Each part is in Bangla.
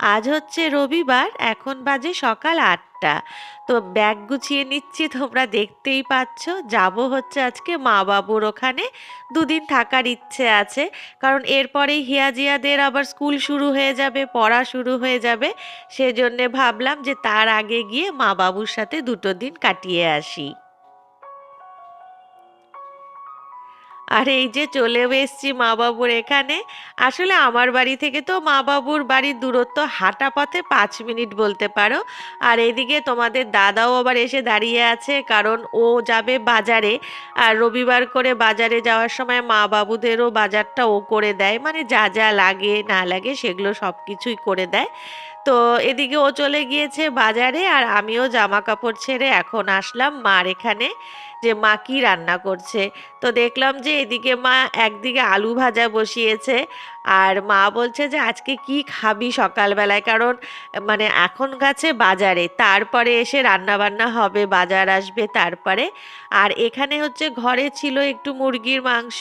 আজ হচ্ছে রবিবার, এখন বাজে সকাল আটটা। তো ব্যাগ গুছিয়ে নিচ্ছি, তোমরা দেখতেই পাচ্ছ, যাব হচ্ছে আজকে মা বাবুর ওখানে। দুদিন থাকার ইচ্ছে আছে, কারণ এরপরেই হিয়াজিয়াদের আবার স্কুল শুরু হয়ে যাবে, পড়া শুরু হয়ে যাবে। সেজন্যে ভাবলাম যে তার আগে গিয়ে মা বাবুর সাথে দুটো দিন কাটিয়ে আসি। আর, এই যে চলেও এসছি মা বাবুর এখানে। আসলে আমার বাড়ি থেকে তো মা বাবুর বাড়ির দূরত্ব হাঁটা পথে পাঁচ মিনিট বলতে পারো। আর এদিকে তোমাদের দাদাও আবার এসে দাঁড়িয়ে আছে, কারণ ও যাবে বাজারে। আর রবিবার করে বাজারে যাওয়ার সময় মা বাবুদেরও বাজারটা ও করে দেয়। মানে যা যা লাগে, না লাগে সেগুলো সব কিছুই করে দেয়। তো এদিকে ও চলে গিয়েছে বাজারে, আর আমিও জামা কাপড় ছেড়ে এখন আসলাম মার এখানে। যে মা কি রান্না করছে। তো দেখলাম যে এদিকে মা একদিকে আলু ভাজা বসিয়েছে আর মা বলছে যে আজকে কি খাবি সকালবেলায়? কারণ মানে এখন গেছে বাজারে, তারপরে এসে রান্না বান্না হবে, বাজার আসবে তারপরে। আর এখানে হচ্ছে ঘরে ছিল একটু মুরগির মাংস,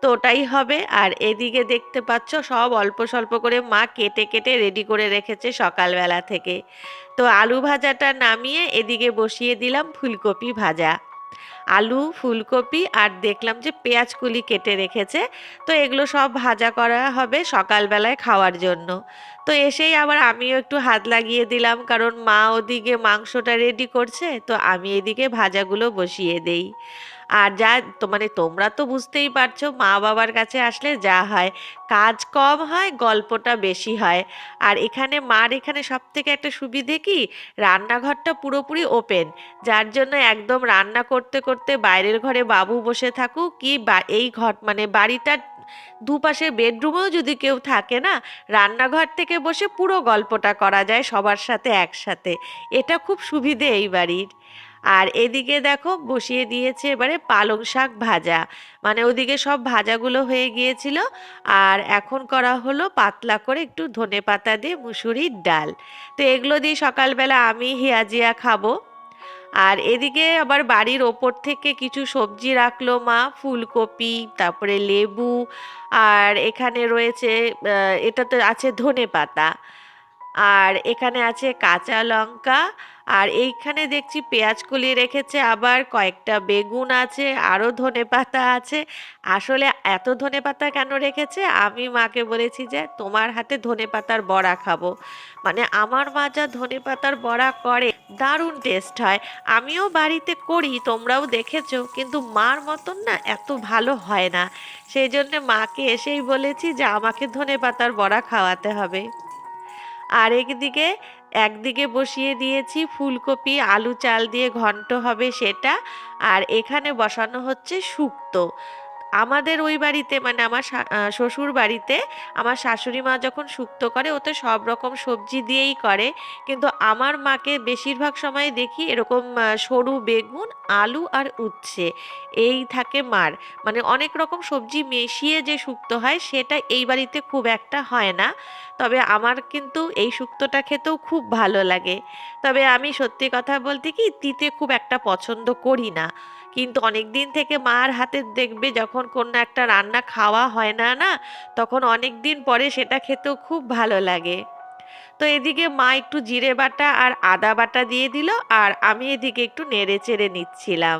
তো ওটাই হবে। আর এদিকে দেখতে পাচ্ছ সব অল্প স্বল্প করে মা কেটে কেটে রেডি করে রেখেছে সকালবেলা থেকে। তো আলু ভাজাটা নামিয়ে এদিকে বসিয়ে দিলাম ফুলকপি ভাজা। আলু, ফুলকপি আর দেখলাম যে পেঁয়াজ কুলি কেটে রেখেছে। তো এগুলো সব ভাজা করা হবে সকালবেলায় খাওয়ার জন্য। তো এসেই আবার আমিও একটু হাত লাগিয়ে দিলাম, কারণ মা ওদিকে মাংসটা রেডি করছে, তো আমি এদিকে ভাজাগুলো বসিয়ে দেই। আর যা তো মানে তোমরা তো বুঝতেই পারছ মা বাবার কাছে আসলে যা হয়, কাজ কম হয়, গল্পটা বেশি হয়। আর এখানে মার এখানে সব থেকে একটা সুবিধে কি, রান্নাঘরটা পুরোপুরি ওপেন, যার জন্য একদম রান্না করতে করতে বাইরের ঘরে বাবু বসে থাকুক কি বা এই ঘর মানে বাড়িটার দুপাশের বেডরুমেও যদি কেউ থাকে না, রান্নাঘর থেকে বসে পুরো গল্পটা করা যায় সবার সাথে একসাথে। এটা খুব সুবিধে এই বাড়ির। আর এদিকে দেখো বসিয়ে দিয়েছে এবারে পালং শাক ভাজা। মানে ওদিকে সব ভাজাগুলো হয়ে গিয়েছিল। আর এখন করা হলো পাতলা করে একটু ধনে পাতা দিয়ে মুসুরির ডাল। তো এগুলো দিয়ে সকালবেলা আমি হিয়াজিয়া খাব। আর এদিকে আবার বাড়ির ওপর থেকে কিছু সবজি রাখল মা ফুলকপি তারপরে লেবু। আর এখানে রয়েছে আহ, এটাতে আছে ধনে পাতা। আর এখানে আছে কাঁচা লঙ্কা। আর এইখানে দেখছি পেঁয়াজ কলি রেখেছে আবার, কয়েকটা বেগুন আছে আরও ধনেপাতা আছে। আসলে এত ধনেপাতা কেন রেখেছে? আমি মাকে বলেছি যে, তোমার হাতে ধনেপাতার বড়া খাব। মানে আমার মা যা ধনেপাতার বড়া করে, দারুণ টেস্ট হয়। আমিও বাড়িতে করি, তোমরাও দেখেছ, কিন্তু মার মতন না এত ভালো হয় না। সেই জন্য মাকে এসেই বলেছি যে, আমাকে ধনেপাতার বড়া খাওয়াতে হবে। আর একদিকে একদিকে বসিয়ে দিয়েছি ফুলকপি, আলু চাল দিয়ে ঘন্ট হবে সেটা, আর এখানে বসানো হচ্ছে শুক্তো। আমাদের ওই বাড়িতে মানে আমার শ্বশুর বাড়িতে আমার শাশুড়ি মা যখন শুক্তো করে, ওতে সব রকম সবজি দিয়েই করে। কিন্তু আমার মাকে বেশিরভাগ সময় দেখি এরকম সরু বেগুন, আলু আর উচ্ছে। এই থাকে মার। মানে অনেক রকম সবজি মিশিয়ে যে শুক্তো হয়, সেটা এই বাড়িতে খুব একটা হয় না। তবে আমার কিন্তু এই শুক্তোটা খেতেও খুব ভালো লাগে। তবে আমি সত্যি কথা বলতে কি, তিতে খুব একটা পছন্দ করি না। কিন্তু অনেক দিন থেকে মার হাতে দেখবে যখন কোনো একটা রান্না খাওয়া হয় না না, তখন অনেক দিন পরে সেটা খেতেও খুব ভালো লাগে। তো এদিকে মা একটু জিরে বাটা আর আদা বাটা দিয়ে দিল আর আমি এদিকে একটু নেড়ে চেড়ে নিচ্ছিলাম।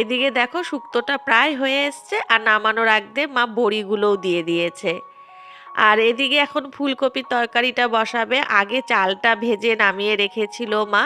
এদিকে দেখো শুক্তোটা প্রায় হয়ে এসছে আর নামানোর আগে মা বড়িগুলোও দিয়ে দিয়েছে। আর এদিকে এখন ফুলকপির তরকারিটা বসাবে। আগে চালটা ভেজে নামিয়ে রেখেছিল মা।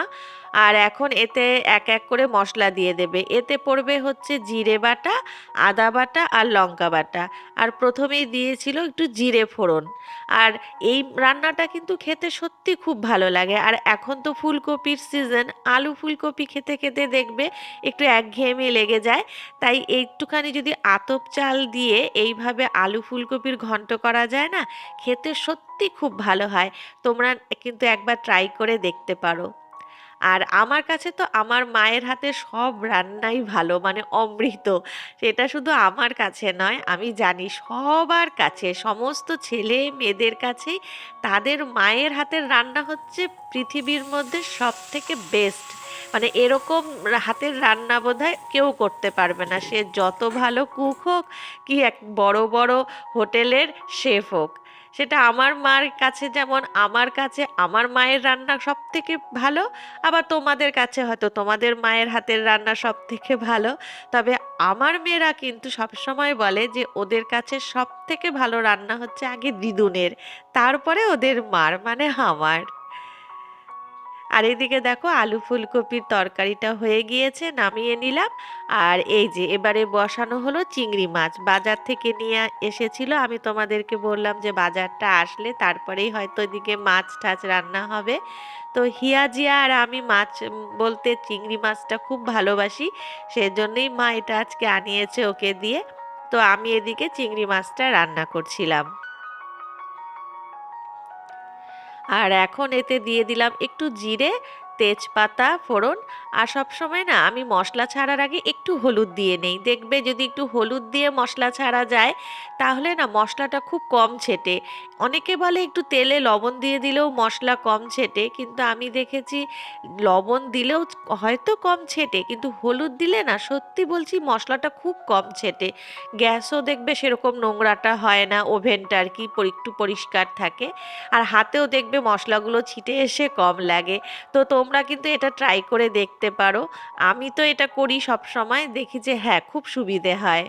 আর এখন এতে এক এক করে মশলা দিয়ে দেবে। এতে পড়বে হচ্ছে জিরে বাটা, আদা বাটা আর লঙ্কা বাটা। আর প্রথমেই দিয়েছিল একটু জিরে ফোড়ন। আর এই রান্নাটা কিন্তু খেতে সত্যি খুব ভালো লাগে। আর এখন তো ফুলকপির সিজন, আলু ফুলকপি খেতে খেতে দেখবে একটু একঘেয়েমি লেগে যায়। তাই একটুখানি যদি আতপ চাল দিয়ে এইভাবে আলু ফুলকপির ঘন্ট করা যায় না, খেতে সত্যি খুব ভালো হয়। তোমরা কিন্তু একবার ট্রাই করে দেখতে পারো। আর আমার কাছে তো আমার মায়ের হাতে সব রান্নাই ভালো মানে অমৃত। সেটা শুধু আমার কাছে নয়, আমি জানি সবার কাছে, সমস্ত ছেলে মেয়েদের কাছেই তাদের মায়ের হাতের রান্না হচ্ছে পৃথিবীর মধ্যে সব থেকে বেস্ট মানে এরকম হাতের রান্না বোধহয় কেউ করতে পারবে না। সে যত ভালো কুক হোক, কি এক বড় বড় হোটেলের শেফ হোক। সেটা আমার মার কাছে যেমন আমার কাছে, আমার মায়ের রান্না সব থেকে ভালো, আবার তোমাদের কাছে হয়তো তোমাদের মায়ের হাতের রান্না সব থেকে ভালো। তবে আমার মেয়েরা কিন্তু সবসময় বলে যে, ওদের কাছে সব থেকে ভালো রান্না হচ্ছে আগে দিদুনের, তারপরে ওদের মার মানে আমার। আর এদিকে দেখো আলু ফুলকপির তরকারিটা হয়ে গিয়েছে, নামিয়ে নিলাম। আর এই যে এবারে বসানো হলো চিংড়ি মাছ, বাজার থেকে নিয়ে এসেছিল। আমি তোমাদেরকে বললাম যে বাজারটা আসলে তারপরেই হয়তো এদিকে মাছ টাছ রান্না হবে। তো হিয়াজিয়া আর আমি মাছ বলতে চিংড়ি মাছটা খুব ভালোবাসি, সেজন্যই মা এটা আজকে আনিয়েছে ওকে দিয়ে। তো আমি এদিকে চিংড়ি মাছটা রান্না করছিলাম। আর এখন এতে দিয়ে দিলাম একটু জিরে তেজপাতা, ফোড়ন আর সব সময় না আমি মশলা ছাড়ার আগে একটু হলুদ দিয়ে নেই। দেখবে যদি একটু হলুদ দিয়ে মশলা ছাড়া যায়, তাহলে না মশলাটা খুব কম ছেটে। অনেকে বলে একটু তেলে লবণ দিয়ে দিলেও মশলা কম ছেটে, কিন্তু আমি দেখেছি লবণ দিলেও হয়তো কম ছেটে, কিন্তু হলুদ দিলে না সত্যি বলছি মশলাটা খুব কম ছেটে। গ্যাসও দেখবে সেরকম নোংরাটা হয় না, ওভেনটা আর কি একটু পরিষ্কার থাকে। আর হাতেও দেখবে মশলাগুলো ছিটে এসে কম লাগে। তো তোমরা কিন্তু এটা ট্রাই করে দেখতে পারো। আমি তো এটা করি সব সময় দেখি যে হ্যাঁ খুব সুবিধে হয়।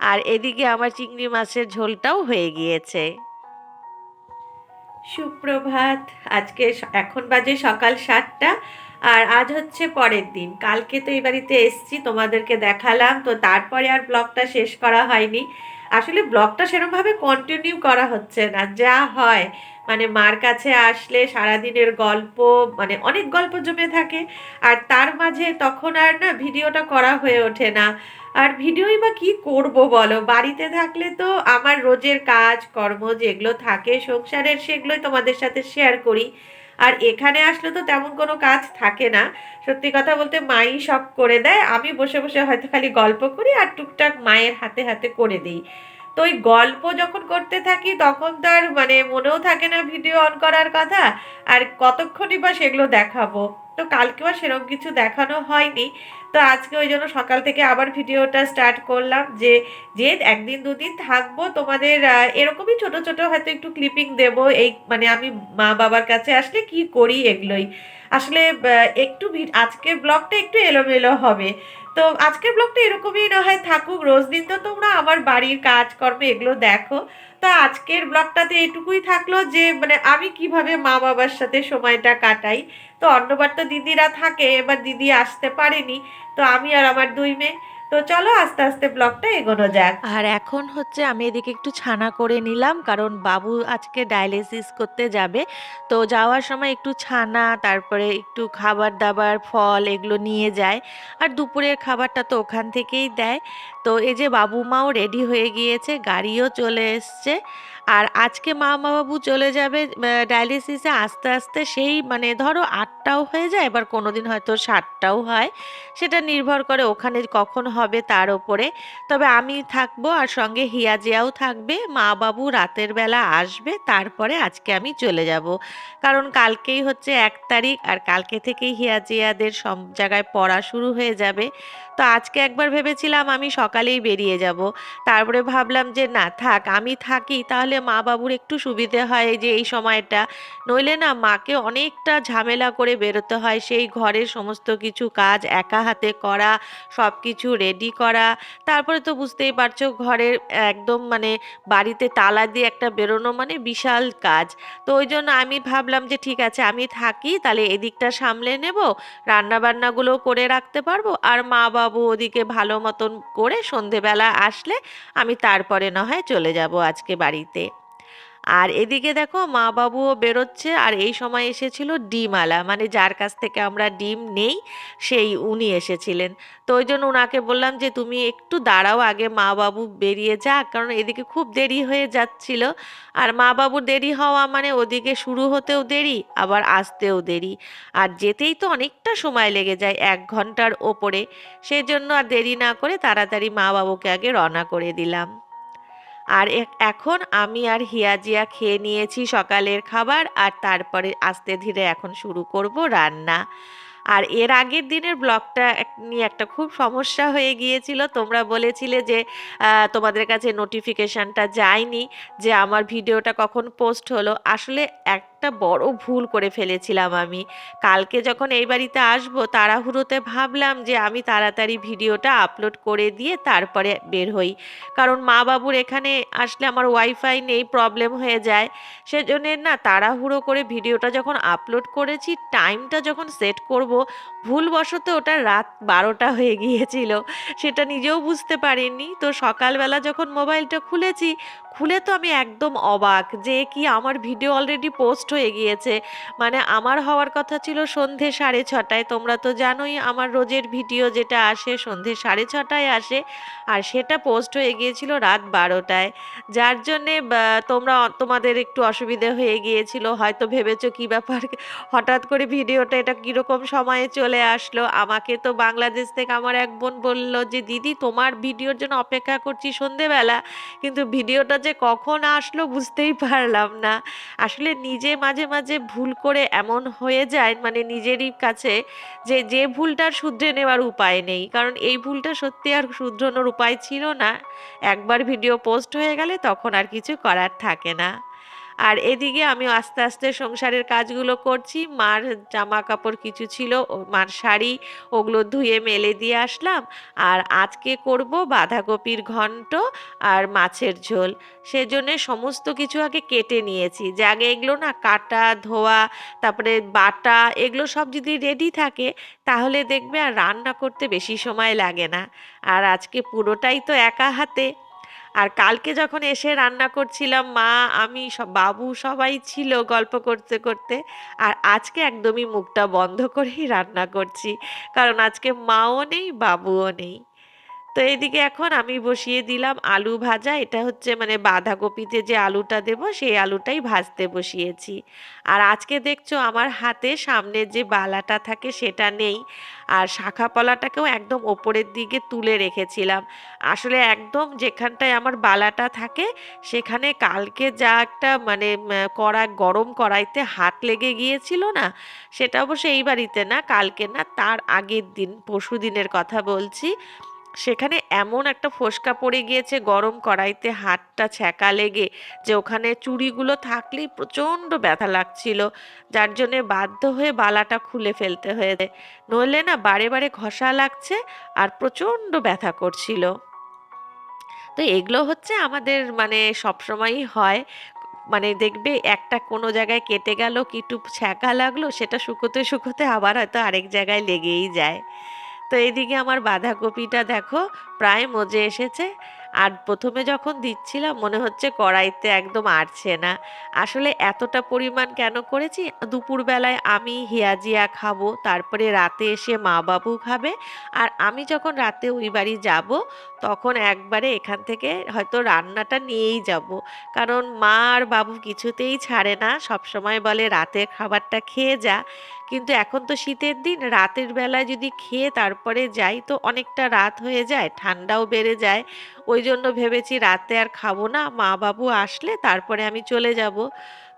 আর এদিকে আমার চিংড়ি মাছের ঝোলটাও হয়ে গিয়েছে। সুপ্রভাত, আজকে এখন বাজে সকাল সাতটা, আর আজ হচ্ছে পরের দিন। কালকে তো এই বাড়িতে এসছি, তোমাদেরকে দেখালাম, তো তারপরে আর ব্লগটা শেষ করা হয়নি। আসলে ব্লগটা সেরকমভাবে কন্টিনিউ করা হচ্ছে না, যা হয়। মানে মার কাছে আসলে সারাদিনের গল্প মানে অনেক গল্প জমে থাকে, আর তার মাঝে তখন আর না ভিডিওটা করা হয়ে ওঠে না। আর ভিডিওই বা কি করব বলো? বাড়িতে থাকলে তো আমার রোজের কাজ, কর্ম যেগুলো থাকে, সংসারের সেগুলোই তোমাদের সাথে শেয়ার করি। আর এখানে আসলে তো তেমন কোনো কাজ থাকে না। সত্যি কথা বলতে মাই সব করে দেয়। আমি বসে বসে হয়তো খালি গল্প করি আর টুকটাক মায়ের হাতে হাতে করে দিই। তো ওই গল্প যখন করতে থাকি, তখন তো আর মানে মনেও থাকে না ভিডিও অন করার কথা। আর কতক্ষণই বা সেগুলো দেখাবো? তো কালকেও সেরকম কিছু দেখানো হয়নি। তো আজকে ওই জন্য সকাল থেকে আবার ভিডিওটা স্টার্ট করলাম যে যে একদিন দুদিন থাকব, তোমাদের এরকমই ছোট ছোট হয়তো একটু ক্লিপিং দেব। এই মানে আমি মা বাবার কাছে আসলে কি করি এগুলোই। আসলে একটু আজকের ব্লগটা একটু এলোমেলো হবে। তো আজকের ব্লগটা এরকমই না হয় থাকুক, রোজ দিন তো তোমরা আমার বাড়ির কাজকর্ম এগুলো দেখো। তো আজকের ব্লগটাতে এটুকুই থাকল যে মানে আমি কীভাবে মা বাবার সাথে সময়টা কাটাই। তো অন্যবার তো দিদিরা থাকে, এবার দিদি আসতে পারেনি। তো আমি আর আমার দুই মেয়ে। তো চলো আস্তে আস্তে ব্লগটা এগোনো যাক। আর এখন হচ্ছে আমি এদিকে একটু ছানা করে নিলাম, কারণ বাবু আজকে ডায়ালিসিস করতে যাবে। তো যাওয়ার সময় একটু ছানা, তারপরে একটু খাবার দাবার ফল এগুলো নিয়ে যায়। আর দুপুরের খাবারটা তো ওখান থেকেই দেয়। তো এই যে বাবু মাও রেডি হয়ে গিয়েছে, গাড়িও চলে এসছে। আর আজকে মা বাবু চলে যাবে ডায়ালিসিসে আস্তে আস্তে সেই মানে ধরো আটটাও হয়ে যায়, এবার কোনোদিন হয়তো সাতটাও হয়। সেটা নির্ভর করে ওখানে কখন হবে তার ওপরে। তবে আমি থাকব আর সঙ্গে হিয়া জিয়াও থাকবে মা বাবু রাতের বেলা আসবে, তারপরে আজকে আমি চলে যাব। কারণ কালকেই হচ্ছে এক তারিখ আর কালকে থেকেই হিয়া জিয়াদের সব জায়গায় পড়া শুরু হয়ে যাবে। তো আজকে একবার ভেবেছিলাম আমি সকালেই বেরিয়ে যাব। তারপরে ভাবলাম যে না থাক, আমি থাকি, তাহলে মা বাবুর একটু সুবিধে হয় যে এই সময়টা। নইলে না মাকে অনেকটা ঝামেলা করে বেরোতে হয়। সেই ঘরের সমস্ত কিছু কাজ একা হাতে করা সব কিছু রেডি করা। তারপরে তো বুঝতেই পারছ ঘরের একদম মানে বাড়িতে তালা দিয়ে একটা বেরোনো মানে বিশাল কাজ। তো ওই জন্য আমি ভাবলাম যে ঠিক আছে, আমি থাকি, তাহলে এদিকটা সামলে নেব রান্না বান্নাগুলো করে রাখতে পারব। আর মা বাবু ওদিকে ভালো মতন করে সন্ধেবেলা আসলে আমি তারপরে না হয় চলে যাব আজকে বাড়িতে। আর এদিকে দেখো মা বাবুও বেরোচ্ছে আর এই সময় এসেছিল ডিমওয়ালা। মানে যার কাছ থেকে আমরা ডিম নেই, সেই উনি এসেছিলেন। তো ওই জন্য ওনাকে বললাম যে, তুমি একটু দাঁড়াও, আগে মা বাবু বেরিয়ে যাক। কারণ এদিকে খুব দেরি হয়ে যাচ্ছিল। আর মা বাবুর দেরি হওয়া মানে ওদিকে শুরু হতেও দেরি, আবার আসতেও দেরি। আর যেতেই তো অনেকটা সময় লেগে যায় এক ঘণ্টার ওপরে। সেজন্য আর দেরি না করে তাড়াতাড়ি মা বাবুকে আগে রওনা করে দিলাম। আর এখন আমি আর হিয়াজিয়া খেয়ে নিয়েছি সকালের খাবার আর তারপরে আস্তে ধীরে এখন শুরু করব রান্না। আর এর আগের দিনের ব্লগটা নিয়ে একটা খুব সমস্যা হয়ে গিয়েছিল। তোমরা বলেছিলে যে তোমাদের কাছে নোটিফিকেশানটা যায়নি যে আমার ভিডিওটা কখন পোস্ট হলো। আসলে একটা বড় ভুল করে ফেলেছিলাম আমি। কালকে যখন এই বাড়িতে আসব তাড়াহুড়োতে ভাবলাম যে আমি তাড়াতাড়ি ভিডিওটা আপলোড করে দিয়ে তারপরে বের হই। কারণ মা বাবুর এখানে আসলে আমার ওয়াইফাই নেই, প্রবলেম হয়ে যায়। সেজন্য না তাড়াহুড়ো করে ভিডিওটা যখন আপলোড করেছি, টাইমটা যখন সেট করব, ভুলবশত ওটা রাত বারোটা হয়ে গিয়েছিল। সেটা নিজেও বুঝতে পারিনি। তো সকালবেলা যখন মোবাইলটা খুলেছি খুলে তো আমি একদম অবাক যে কি আমার ভিডিও অলরেডি পোস্ট হয়ে গিয়েছে। মানে আমার হওয়ার কথা ছিল সন্ধে সাড়ে ছটায়, তোমরা তো জানোই আমার রোজের ভিডিও যেটা আসে সন্ধে সাড়ে ছটায় আসে, আর সেটা পোস্ট হয়ে গিয়েছিল রাত বারোটায়। যার জন্যে তোমরা তোমাদের একটু অসুবিধে হয়ে গিয়েছিল, হয়তো ভেবেছো কি ব্যাপার, হঠাৎ করে ভিডিওটা এটা কীরকম সময়ে চলে আসলো? আমাকে তো বাংলাদেশ থেকে আমার এক বোন বলল যে, দিদি, তোমার ভিডিওর জন্য অপেক্ষা করছি সন্ধেবেলা। কিন্তু ভিডিওটা যে কখন আসলো বুঝতেই পারলাম না। আসলে নিজে মাঝে মাঝে ভুল করে এমন হয়ে যায় মানে নিজেরই কাছে যে যে ভুলটার শুধরে নেওয়ার উপায় নেই। কারণ এই ভুলটা সত্যি আর শুধরানোর উপায় ছিল না। একবার ভিডিও পোস্ট হয়ে গেলে তখন আর কিছু করার থাকে না। আর এদিকে আমি আস্তে আস্তে সংসারের কাজগুলো করছি। মার জামা কাপড় কিছু ছিল মার শাড়ি ওগুলো ধুয়ে মেলে দিয়ে আসলাম। আর আজকে করব বাঁধাকপির ঘন্ট আর মাছের ঝোল। সেজন্য সমস্ত কিছু আগে কেটে নিয়েছি। যে আগে এগুলো না কাটা, ধোয়া, তারপরে বাটা এগুলো সব যদি রেডি থাকে, তাহলে দেখবে আর রান্না করতে বেশি সময় লাগে না। আর আজকে পুরোটাই তো একা হাতে। আর কালকে যখন এসে রান্না করছিলাম, মা, আমি সব বাবু সবাই ছিল গল্প করতে করতে। আর আজকে একদমই মুখটা বন্ধ করেই রান্না করছি। কারণ আজকে মাও নেই, বাবুও নেই। তো এইদিকে এখন আমি বসিয়ে দিলাম আলু ভাজা। এটা হচ্ছে মানে বাঁধাকপিতে যে আলুটা দেব, সেই আলুটাই ভাজতে বসিয়েছি। আর আজকে দেখছ আমার হাতে সামনের যে বালাটা থাকে সেটা নেই। আর শাখা পলাটাকেও একদম ওপরের দিকে তুলে রেখেছিলাম। আসলে একদম যেখানটায় আমার বালাটা থাকে, সেখানে কালকে যা একটা মানে কড়া, গরম কড়াইতে হাত লেগে গিয়েছিল না, সেটা অবশ্য এই বাড়িতে না, কালকে না, তার আগের দিন পরশু দিনের কথা বলছি। সেখানে এমন একটা ফোসকা পড়ে গিয়েছে, গরম কড়াইতে হাতটা ছ্যাঁকা লেগে যে ওখানে চুড়িগুলো থাকলেই প্রচণ্ড ব্যথা লাগছিল। যার জন্যে বাধ্য হয়ে বালাটা খুলে ফেলতে হয়েছে। নইলে না বারে বারে ঘষা লাগছে আর প্রচণ্ড ব্যথা করছিল। তো এগুলো হচ্ছে আমাদের মানে সবসময়ই হয়। মানে দেখবে একটা কোনো জায়গায় কেটে গেল, কি একটু ছ্যাঁকা লাগল, সেটা শুকোতে শুকোতে আবার হয়তো আরেক জায়গায় লেগেই যায়। তো এইদিকে আমার বাঁধাকপিটা দেখো প্রায় মজে এসেছে। আর প্রথমে যখন দিচ্ছিলাম মনে হচ্ছে কড়াইতে একদম আড়ছে না। আসলে এতটা পরিমাণ কেন করেছি? দুপুরবেলায় আমি হিয়াজিয়া খাব, তারপরে রাতে এসে মা বাবু খাবে। আর আমি যখন রাতে ওই বাড়ি যাব, তখন একবারে এখান থেকে হয়তো রান্নাটা নিয়েই যাব। কারণ মা আর বাবু কিছুতেই ছাড়ে না, সবসময় বলে রাতের খাবারটা খেয়ে যা। কিন্তু এখন তো শীতের দিন, রাতের বেলায় যদি খেয়ে তারপরে যাই তো অনেকটা রাত হয়ে যায়, ঠান্ডাও বেড়ে যায়। ওই জন্য ভেবেছি রাতে আর খাব না, মা বাবু আসলে তারপরে আমি চলে যাব।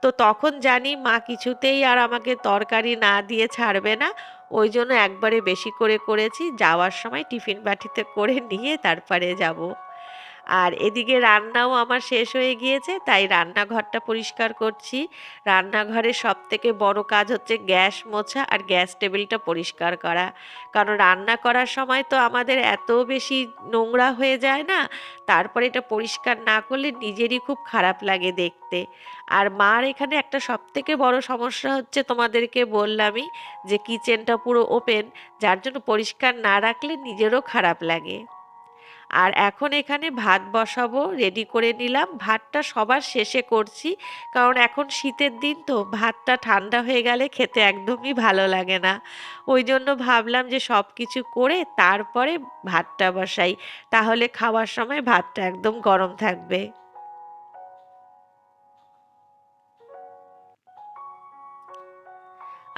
তো তখন জানি মা কিছুতেই আর আমাকে তরকারি না দিয়ে ছাড়বে না। ওই জন্য একবারে বেশি করে করেছি, যাওয়ার সময় টিফিন বাটিতে করে নিয়ে তারপরে যাব। আর এদিকে রান্নাও আমার শেষ হয়ে গিয়েছে, তাই রান্নাঘরটা পরিষ্কার করছি। রান্নাঘরের সব থেকে বড় কাজ হচ্ছে গ্যাস মোছা আর গ্যাস টেবিলটা পরিষ্কার করা। কারণ রান্না করার সময় তো আমাদের এত বেশি নোংরা হয়ে যায় না, তারপরে এটা পরিষ্কার না করলে নিজেরই খুব খারাপ লাগে দেখতে। আর মার এখানে একটা সব থেকে বড় সমস্যা হচ্ছে তোমাদেরকে বললামই যে কিচেনটা পুরো ওপেন, যার জন্য পরিষ্কার না রাখলে নিজেরও খারাপ লাগে। আর এখন এখানে ভাত বসাবো রেডি করে নিলাম। ভাতটা সবার শেষে করছি, কারণ এখন শীতের দিন তো ভাতটা ঠান্ডা হয়ে গেলে খেতে একদমই ভালো লাগে না। ওই জন্য ভাবলাম যে সব কিছু করে তারপরে ভাতটা বসাই। তাহলে খাওয়ার সময় ভাতটা একদম গরম থাকবে।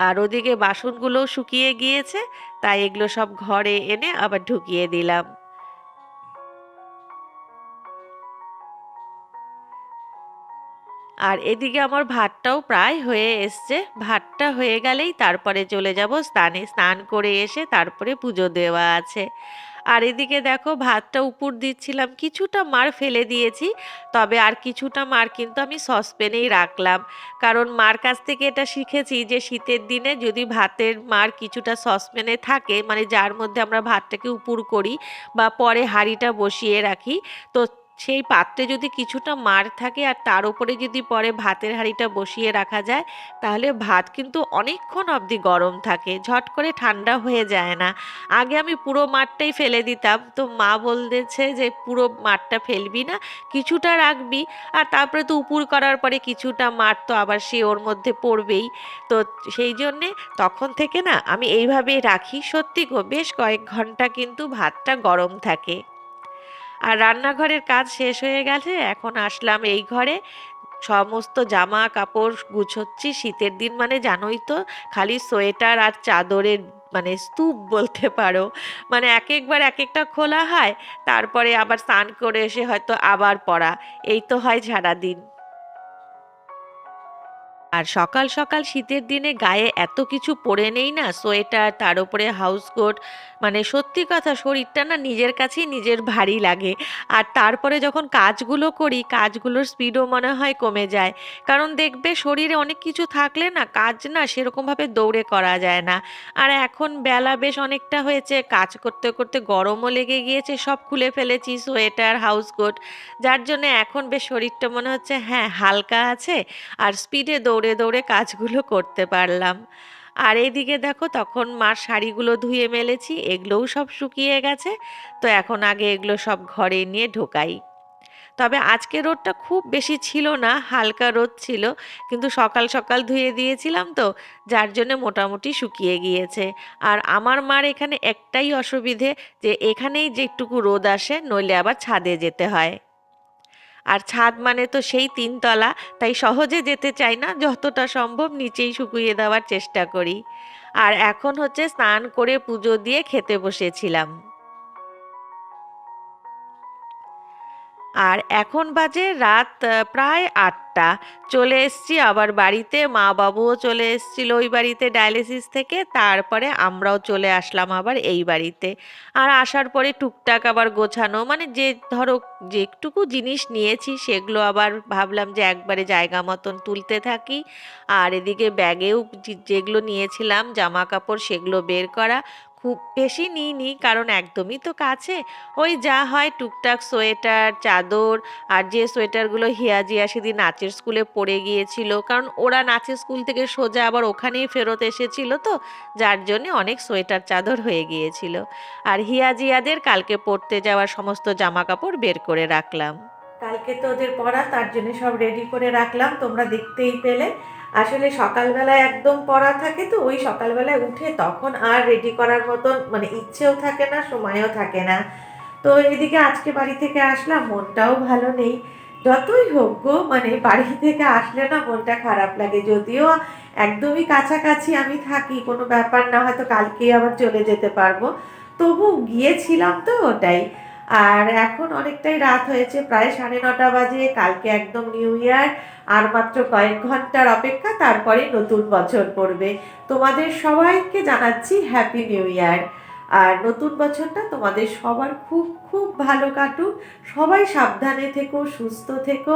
আর ওদিকে বাসনগুলোও শুকিয়ে গিয়েছে, তাই এগুলো সব ঘরে এনে আবার ঢুকিয়ে দিলাম। আর এদিকে আমার ভাতটাও প্রায় হয়ে এসছে। ভাতটা হয়ে গেলেই তারপরে চলে যাব স্নানে। স্নান করে এসে তারপরে পুজো দেওয়া আছে। আর এদিকে দেখো ভাতটা উপর দিচ্ছিলাম, কিছুটা মার ফেলে দিয়েছি, তবে আর কিছুটা মার কিন্তু আমি সসপ্যানেই রাখলাম। কারণ মার কাছ থেকে এটা শিখেছি যে শীতের দিনে যদি ভাতের মার কিছুটা সসপ্যানে থাকে মানে যার মধ্যে আমরা ভাতটাকে উপর করি বা পরে হাঁড়িটা বসিয়ে রাখি, তো সেই পাত্রে যদি কিছুটা মার থাকে আর তার উপরে যদি পরে ভাতের হাঁড়িটা বসিয়ে রাখা যায়, তাহলে ভাত কিন্তু অনেকক্ষণ অবধি গরম থাকে। ঝট করে ঠান্ডা হয়ে যায় না। আগে আমি পুরো মাঠটাই ফেলে দিতাম। তো মা বলতেছে যে, পুরো মাঠটা ফেলবি না, কিছুটা রাখবি। আর তারপরে তো উপুর করার পরে কিছুটা মাঠ তো আবার সে ওর মধ্যে পড়বেই। তো সেই জন্যে তখন থেকে না আমি এইভাবেই রাখি। সত্যি গো, বেশ কয়েক ঘণ্টা কিন্তু ভাতটা গরম থাকে। আর রান্নাঘরের কাজ শেষ হয়ে গেছে এখন আসলাম এই ঘরে। সমস্ত জামা কাপড় গুছোচ্ছি, শীতের দিন মানে জানোই তো, খালি সোয়েটার আর চাদরের মানে স্তূপ বলতে পারো। মানে এক একবার এক একটা খোলা হয়, তারপরে আবার স্নান করে এসে হয়তো আবার পরা এই তো হয় সারাদিন। আর সকাল সকাল শীতের দিনে গায়ে এত কিছু পরে নেই না, সোয়েটার, তার উপরে হাউস কোট মানে সত্যি কথা শরীরটা না নিজের কাছেই নিজের ভারী লাগে। আর তারপরে যখন কাজগুলো করি, কাজগুলোর স্পিডও মনে হয় কমে যায়। কারণ দেখবে শরীরে অনেক কিছু থাকলে না কাজ না সেরকমভাবে দৌড়ে করা যায় না। আর এখন বেলা বেশ অনেকটা হয়েছে, কাজ করতে করতে গরমও লেগে গিয়েছে, সব খুলে ফেলেছি, সোয়েটার হাউস কোট যার জন্য এখন বেশ শরীরটা মনে হচ্ছে হ্যাঁ হালকা আছে। আর স্পিডে দৌড়ে দৌড়ে দৌড়ে কাজগুলো করতে পারলাম। আর এইদিকে দেখো তখন মার শাড়িগুলো ধুয়ে মেলেছি, এগুলোও সব শুকিয়ে গেছে। তো এখন আগে এগুলো সব ঘরে নিয়ে ঢোকাই। তবে আজকে রোদটা খুব বেশি ছিল না, হালকা রোদ ছিল, কিন্তু সকাল সকাল ধুয়ে দিয়েছিলাম তো, যার জন্য মোটামুটি শুকিয়ে গিয়েছে। আর আমার মার এখানে একটাই অসুবিধে যে এখানেই যেটুকু রোদ আসে, নইলে আবার ছাদে যেতে হয়। আর ছাদ মানে তো সেই তিনতলা, তাই সহজে যেতে চাই না, যতটা সম্ভব নিচেই শুকুইয়ে দেওয়ার চেষ্টা করি। আর এখন হচ্ছে স্নান করে পুজো দিয়ে খেতে বসেছিলাম। আর এখন বাজে রাত প্রায় আটটা। চলে এসছি আবার বাড়িতে। মা বাবুও চলে এসছিল ওই বাড়িতে ডায়ালিসিস থেকে। তারপরে আমরাও চলে আসলাম আবার এই বাড়িতে। আর আসার পরে টুকটাক আবার গোছানো। মানে যে ধরো যেটুকু জিনিস নিয়েছি, সেগুলো আবার ভাবলাম যে একবারে জায়গা মতন তুলতে থাকি। আর এদিকে ব্যাগেও যেগুলো নিয়েছিলাম, জামা কাপড় সেগুলো বের করা। খুব বেশি নিই নিইনি কারণ একদমই তো কাছে। ওই যা হয় টুকটাক সোয়েটার, চাদর, আর যে সোয়েটারগুলো হিয়াজিয়া সেদিন নাচের স্কুলে পড়ে গিয়েছিল, কারণ ওরা নাচের স্কুল থেকে সোজা আবার ওখানেই ফেরত এসেছিল তো, যার জন্যে অনেক সোয়েটার, চাদর হয়ে গিয়েছিল। আর হিয়াজিয়াদের কালকে পড়তে যাওয়ার সমস্ত জামা কাপড় বের করে রাখলাম। কালকে তো ওদের পড়া, তার জন্য সব রেডি করে রাখলাম, তোমরা দেখতেই পেলে। আসলে সকালবেলায় একদম পড়া থাকে তো, ওই সকালবেলায় উঠে তখন আর রেডি করার মতন মানে ইচ্ছেও থাকে না, সময়ও থাকে না। তো এদিকে আজকে বাড়ি থেকে আসলাম, মনটাও ভালো নেই। যতই হোক গো মানে বাড়ি থেকে আসলে না মনটা খারাপ লাগে। যদিও একদমই কাছাকাছি আমি থাকি, কোনো ব্যাপার না, হয়তো কালকেই আবার চলে যেতে পারব। তবু গিয়েছিলাম তো, ওটাই। আর এখন অনেকটাই রাত হয়েছে, প্রায় সাড়ে নটা বাজে। কালকে একদম নিউ ইয়ার আর মাত্র কয়েক ঘণ্টার অপেক্ষা, তারপরে নতুন বছর পড়বে। তোমাদের সবাইকে জানাচ্ছি হ্যাপি নিউ ইয়ার আর নতুন বছরটা তোমাদের সবার খুব খুব ভালো কাটুক। সবাই সাবধানে থেকো, সুস্থ থেকো,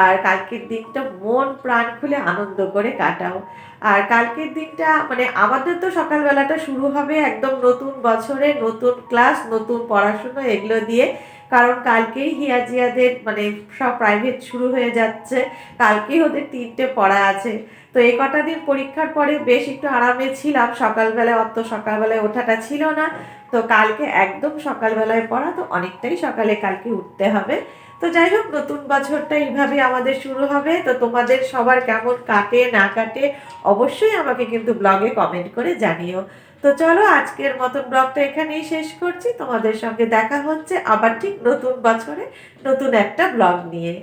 আর কালকের দিনটা মন প্রাণ খুলে আনন্দ করে কাটাও। আর কালকের দিনটা মানে আমাদের তো সকালবেলাটা শুরু হবে একদম নতুন বছরে, নতুন ক্লাস, নতুন পড়াশুনো এগুলো দিয়ে। কারণ কালকেই হিয়াজিয়াদের মানে সব প্রাইভেট শুরু হয়ে যাচ্ছে। কালকেই ওদের তিনটে পড়া আছে। তো এই কটা দিন পরীক্ষার পরে বেশ একটু আরামে ছিলাম। সকালবেলায়, অত সকালবেলায় ওঠাটা ছিল না। তো কালকে একদম সকালবেলায় পড়া, তো অনেকটাই সকালে কালকে উঠতে হবে। তো যাই হোক নতুন বছরটা এইভাবে আমাদের শুরু হবে। তো তোমাদের সবার কেমন কাটে, না কাটে, অবশ্যই আমাকে কিন্তু ব্লগে কমেন্ট করে জানিও। তো চলো, আজকের মতন ব্লগটা এখানেই শেষ করছি। তোমাদের সঙ্গে দেখা হচ্ছে আবার ঠিক নতুন বছরে নতুন একটা ব্লগ নিয়ে।